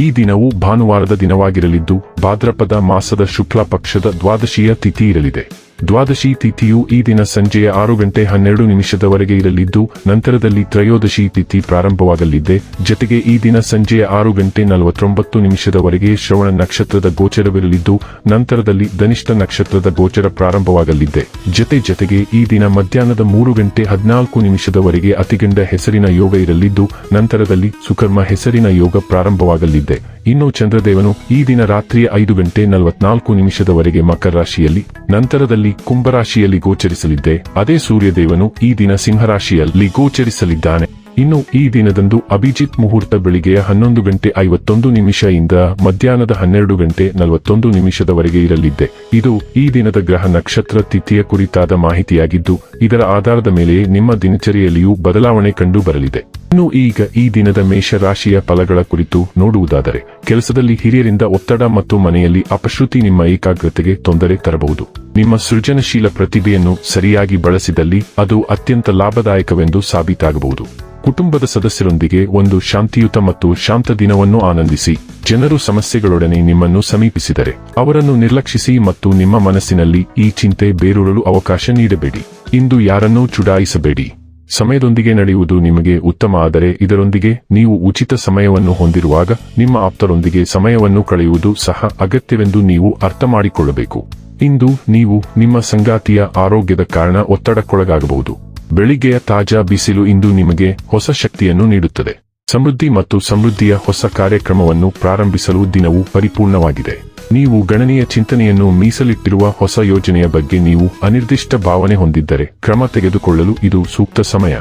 ಈ ದಿನವು ಭಾನುವಾರದ ದಿನವಾಗಿರಲಿದ್ದು, ಭಾದ್ರಪದ ಮಾಸದ ಶುಕ್ಲ ಪಕ್ಷದ ದ್ವಾದಶಿಯ ತಿಥಿ ಇರಲಿದೆ. ದ್ವಾದಶಿ ತಿಥಿಯು ಈ ದಿನ ಸಂಜೆಯ ಆರು ಗಂಟೆ ಹನ್ನೆರಡು ನಿಮಿಷದವರೆಗೆ ಇರಲಿದ್ದು, ನಂತರದಲ್ಲಿ ತ್ರಯೋದಶಿ ತಿಥಿ ಪ್ರಾರಂಭವಾಗಲಿದೆ. ಜತೆಗೆ ಈ ದಿನ ಸಂಜೆಯ ಆರು ಗಂಟೆ ನಲವತ್ತೊಂಬತ್ತು ನಿಮಿಷದವರೆಗೆ ಶ್ರವಣ ನಕ್ಷತ್ರದ ಗೋಚರವಿರಲಿದ್ದು, ನಂತರದಲ್ಲಿ ಧನಿಷ್ಠ ನಕ್ಷತ್ರದ ಗೋಚರ ಪ್ರಾರಂಭವಾಗಲಿದೆ. ಜತೆ ಜತೆಗೆ ಈ ದಿನ ಮಧ್ಯಾಹ್ನದ ಮೂರು ಗಂಟೆ ಹದಿನಾಲ್ಕು ನಿಮಿಷದವರೆಗೆ ಅತಿಗಂಡ ಹೆಸರಿನ ಯೋಗ ಇರಲಿದ್ದು, ನಂತರದಲ್ಲಿ ಸುಕರ್ಮ ಹೆಸರಿನ ಯೋಗ ಪ್ರಾರಂಭವಾಗಲಿದೆ. ಇನ್ನು ಚಂದ್ರದೇವನು ಈ ದಿನ ರಾತ್ರಿ ಐದು ಗಂಟೆ ನಲವತ್ನಾಲ್ಕು ನಿಮಿಷದವರೆಗೆ ಮಕರ ರಾಶಿಯಲ್ಲಿ, ನಂತರದಲ್ಲಿ ಕುಂಭರಾಶಿಯಲ್ಲಿ ಗೋಚರಿಸಲಿದ್ದೆ. ಅದೇ ಸೂರ್ಯದೇವನು ಈ ದಿನ ಸಿಂಹರಾಶಿಯಲ್ಲಿ ಗೋಚರಿಸಲಿದ್ದಾನೆ. ಇನ್ನು ಈ ದಿನದಂದು ಅಭಿಜಿತ್ ಮುಹೂರ್ತ ಬೆಳಿಗ್ಗೆಯ ಹನ್ನೊಂದು ಗಂಟೆ ಐವತ್ತೊಂದು ನಿಮಿಷದಿಂದ ಮಧ್ಯಾಹ್ನದ ಹನ್ನೆರಡು ಗಂಟೆ ನಲವತ್ತೊಂದು ನಿಮಿಷದವರೆಗೆ ಇರಲಿದೆ ಇದು ಈ ದಿನದ ಗ್ರಹ ನಕ್ಷತ್ರ ತಿಥಿಯ ಕುರಿತಾದ ಮಾಹಿತಿಯಾಗಿದ್ದು, ಇದರ ಆಧಾರದ ಮೇಲೆ ನಿಮ್ಮ ದಿನಚರಿಯಲ್ಲಿಯೂ ಬದಲಾವಣೆ ಕಂಡು ಬರಲಿದೆ. ಇನ್ನು ಈಗ ಈ ದಿನದ ಮೇಷರಾಶಿಯ ಫಲಗಳ ಕುರಿತು ನೋಡುವುದಾದರೆ, ಕೆಲಸದಲ್ಲಿ ಹಿರಿಯರಿಂದ ಒತ್ತಡ ಮತ್ತು ಮನೆಯಲ್ಲಿ ಅಪಶ್ರುತಿ ನಿಮ್ಮ ಏಕಾಗ್ರತೆಗೆ ತೊಂದರೆ ತರಬಹುದು. ನಿಮ್ಮ ಸೃಜನಶೀಲ ಪ್ರತಿಭೆಯನ್ನು ಸರಿಯಾಗಿ ಬಳಸಿದಲ್ಲಿ ಅದು ಅತ್ಯಂತ ಲಾಭದಾಯಕವೆಂದು ಸಾಬೀತಾಗಬಹುದು. ಕುಟುಂಬದ ಸದಸ್ಯರೊಂದಿಗೆ ಒಂದು ಶಾಂತಿಯುತ ಮತ್ತು ಶಾಂತ ದಿನವನ್ನು ಆನಂದಿಸಿ. ಜನರು ಸಮಸ್ಯೆಗಳೊಡನೆ ನಿಮ್ಮನ್ನು ಸಮೀಪಿಸಿದರೆ, ಅವರನ್ನು ನಿರ್ಲಕ್ಷಿಸಿ ಮತ್ತು ನಿಮ್ಮ ಮನಸ್ಸಿನಲ್ಲಿ ಈ ಚಿಂತೆ ಬೇರೂರಲು ಅವಕಾಶ ನೀಡಬೇಡಿ. ಇಂದು ಯಾರನ್ನೂ ಚುಡಾಯಿಸಬೇಡಿ. ಸಮಯದೊಂದಿಗೆ ನಡೆಯುವುದು ನಿಮಗೆ ಉತ್ತಮ, ಆದರೆ ಇದರೊಂದಿಗೆ ನೀವು ಉಚಿತ ಸಮಯವನ್ನು ಹೊಂದಿರುವಾಗ ನಿಮ್ಮ ಆಪ್ತರೊಂದಿಗೆ ಸಮಯವನ್ನು ಕಳೆಯುವುದು ಸಹ ಅಗತ್ಯವೆಂದು ನೀವು ಅರ್ಥ ಮಾಡಿಕೊಳ್ಳಬೇಕು ಇಂದು ನೀವು ನಿಮ್ಮ ಸಂಗಾತಿಯ ಆರೋಗ್ಯದ ಕಾರಣ ಒತ್ತಡಕ್ಕೊಳಗಾಗಬಹುದು. ಬೆಳಿಗ್ಗೆಯ ತಾಜಾ ಬಿಸಿಲು ಇಂದು ನಿಮಗೆ ಹೊಸ ಶಕ್ತಿಯನ್ನು ನೀಡುತ್ತದೆ. ಸಮೃದ್ಧಿ ಮತ್ತು ಸಮೃದ್ಧಿಯ ಹೊಸ ಕಾರ್ಯಕ್ರಮವನ್ನು ಪ್ರಾರಂಭಿಸಲು ದಿನವು ಪರಿಪೂರ್ಣವಾಗಿದೆ. ನೀವು ಗಣನೀಯ ಚಿಂತನೆಯನ್ನು ಮೀಸಲಿಟ್ಟಿರುವ ಹೊಸ ಯೋಜನೆಯ ಬಗ್ಗೆ ನೀವು ಅನಿರ್ದಿಷ್ಟ ಭಾವನೆ ಹೊಂದಿದ್ದರೆ ಕ್ರಮ ತೆಗೆದುಕೊಳ್ಳಲು ಇದು ಸೂಕ್ತ ಸಮಯ.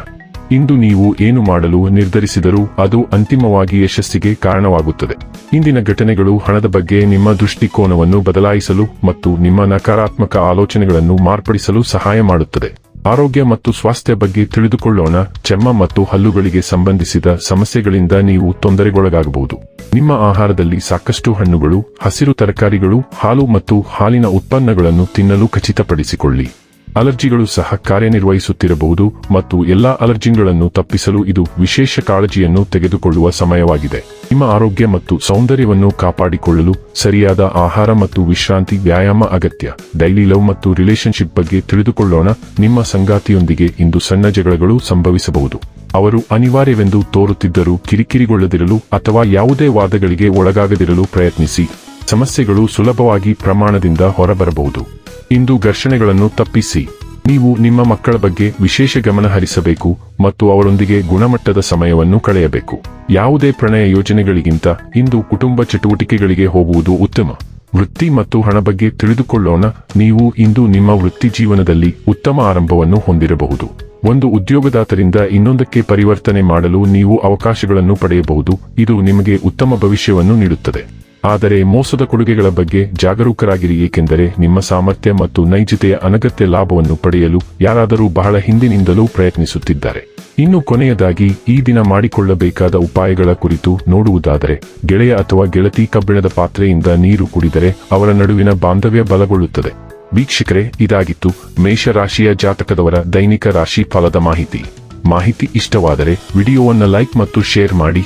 ಇಂದು ನೀವು ಏನು ಮಾಡಲು ನಿರ್ಧರಿಸಿದರೂ ಅದು ಅಂತಿಮವಾಗಿ ಯಶಸ್ಸಿಗೆ ಕಾರಣವಾಗುತ್ತದೆ. ಇಂದಿನ ಘಟನೆಗಳು ಹಣದ ಬಗ್ಗೆ ನಿಮ್ಮ ದೃಷ್ಟಿಕೋನವನ್ನು ಬದಲಾಯಿಸಲು ಮತ್ತು ನಿಮ್ಮ ನಕಾರಾತ್ಮಕ ಆಲೋಚನೆಗಳನ್ನು ಮಾರ್ಪಡಿಸಲು ಸಹಾಯ ಮಾಡುತ್ತದೆ. ಆರೋಗ್ಯ ಮತ್ತು ಸ್ವಾಸ್ಥ್ಯ ಬಗ್ಗೆ ತಿಳಿದುಕೊಳ್ಳೋಣ. ಚರ್ಮ ಮತ್ತು ಹಲ್ಲುಗಳಿಗೆ ಸಂಬಂಧಿಸಿದ ಸಮಸ್ಯೆಗಳಿಂದ ನೀವು ತೊಂದರೆಗೊಳಗಾಗಬಹುದು. ನಿಮ್ಮ ಆಹಾರದಲ್ಲಿ ಸಾಕಷ್ಟು ಹಣ್ಣುಗಳು, ಹಸಿರು ತರಕಾರಿಗಳು, ಹಾಲು ಮತ್ತು ಹಾಲಿನ ಉತ್ಪನ್ನಗಳನ್ನು ತಿನ್ನಲು ಖಚಿತಪಡಿಸಿಕೊಳ್ಳಿ. ಅಲರ್ಜಿಗಳು ಸಹ ಕಾರ್ಯನಿರ್ವಹಿಸುತ್ತಿರಬಹುದು ಮತ್ತು ಎಲ್ಲಾ ಅಲರ್ಜಿಗಳನ್ನು ತಪ್ಪಿಸಲು ಇದು ವಿಶೇಷ ಕಾಳಜಿಯನ್ನು ತೆಗೆದುಕೊಳ್ಳುವ ಸಮಯವಾಗಿದೆ. ನಿಮ್ಮ ಆರೋಗ್ಯ ಮತ್ತು ಸೌಂದರ್ಯವನ್ನು ಕಾಪಾಡಿಕೊಳ್ಳಲು ಸರಿಯಾದ ಆಹಾರ ಮತ್ತು ವಿಶ್ರಾಂತಿ ವ್ಯಾಯಾಮ ಅಗತ್ಯ. ಡೈಲಿ ಲವ್ ಮತ್ತು ರಿಲೇಶನ್ಶಿಪ್ ಬಗ್ಗೆ ತಿಳಿದುಕೊಳ್ಳೋಣ. ನಿಮ್ಮ ಸಂಗಾತಿಯೊಂದಿಗೆ ಇಂದು ಸಣ್ಣ ಜಗಳಗಳು ಸಂಭವಿಸಬಹುದು. ಅವರು ಅನಿವಾರ್ಯವೆಂದು ತೋರುತ್ತಿದ್ದರೂ ಕಿರಿಕಿರಿಗೊಳ್ಳದಿರಲು ಅಥವಾ ಯಾವುದೇ ವಾದಗಳಿಗೆ ಒಳಗಾಗದಿರಲು ಪ್ರಯತ್ನಿಸಿ. ಸಮಸ್ಯೆಗಳು ಸುಲಭವಾಗಿ ಪ್ರಮಾಣದಿಂದ ಹೊರಬರಬಹುದು. ಇಂದು ಘರ್ಷಣೆಗಳನ್ನು ತಪ್ಪಿಸಿ. ನೀವು ನಿಮ್ಮ ಮಕ್ಕಳ ಬಗ್ಗೆ ವಿಶೇಷ ಗಮನ ಹರಿಸಬೇಕು ಮತ್ತು ಅವರೊಂದಿಗೆ ಗುಣಮಟ್ಟದ ಸಮಯವನ್ನು ಕಳೆಯಬೇಕು. ಯಾವುದೇ ಪ್ರಣಯ ಯೋಜನೆಗಳಿಗಿಂತ ಇಂದು ಕುಟುಂಬ ಚಟುವಟಿಕೆಗಳಿಗೆ ಹೋಗುವುದು ಉತ್ತಮ. ವೃತ್ತಿ ಮತ್ತು ಹಣ ಬಗ್ಗೆ ತಿಳಿದುಕೊಳ್ಳೋಣ. ನೀವು ಇಂದು ನಿಮ್ಮ ವೃತ್ತಿ ಜೀವನದಲ್ಲಿ ಉತ್ತಮ ಆರಂಭವನ್ನು ಹೊಂದಿರಬಹುದು. ಒಂದು ಉದ್ಯೋಗದಾತರಿಂದ ಇನ್ನೊಂದಕ್ಕೆ ಪರಿವರ್ತನೆ ಮಾಡಲು ನೀವು ಅವಕಾಶಗಳನ್ನು ಪಡೆಯಬಹುದು. ಇದು ನಿಮಗೆ ಉತ್ತಮ ಭವಿಷ್ಯವನ್ನು ನೀಡುತ್ತದೆ. ಆದರೆ ಮೋಸದ ಕೊಡುಗೆಗಳ ಬಗ್ಗೆ ಜಾಗರೂಕರಾಗಿರಿ, ಏಕೆಂದರೆ ನಿಮ್ಮ ಸಾಮರ್ಥ್ಯ ಮತ್ತು ನೈಜತೆಯ ಅನಗತ್ಯ ಲಾಭವನ್ನು ಪಡೆಯಲು ಯಾರಾದರೂ ಬಹಳ ಹಿಂದಿನಿಂದಲೂ ಪ್ರಯತ್ನಿಸುತ್ತಿದ್ದಾರೆ. ಇನ್ನು ಕೊನೆಯದಾಗಿ, ಈ ದಿನ ಮಾಡಿಕೊಳ್ಳಬೇಕಾದ ಉಪಾಯಗಳ ಕುರಿತು ನೋಡುವುದಾದರೆ, ಗೆಳೆಯ ಅಥವಾ ಗೆಳತಿ ಕಬ್ಬಿಣದ ಪಾತ್ರೆಯಿಂದ ನೀರು ಕುಡಿದರೆ ಅವರ ನಡುವಿನ ಬಾಂಧವ್ಯ ಬಲಗೊಳ್ಳುತ್ತದೆ. ವೀಕ್ಷಕರೇ, ಇದಾಗಿತ್ತು ಮೇಷರಾಶಿಯ ಜಾತಕದವರ ದೈನಿಕ ರಾಶಿ ಫಲದ ಮಾಹಿತಿ. ಮಾಹಿತಿ ಇಷ್ಟವಾದರೆ ವಿಡಿಯೋವನ್ನು ಲೈಕ್ ಮತ್ತು ಶೇರ್ ಮಾಡಿ.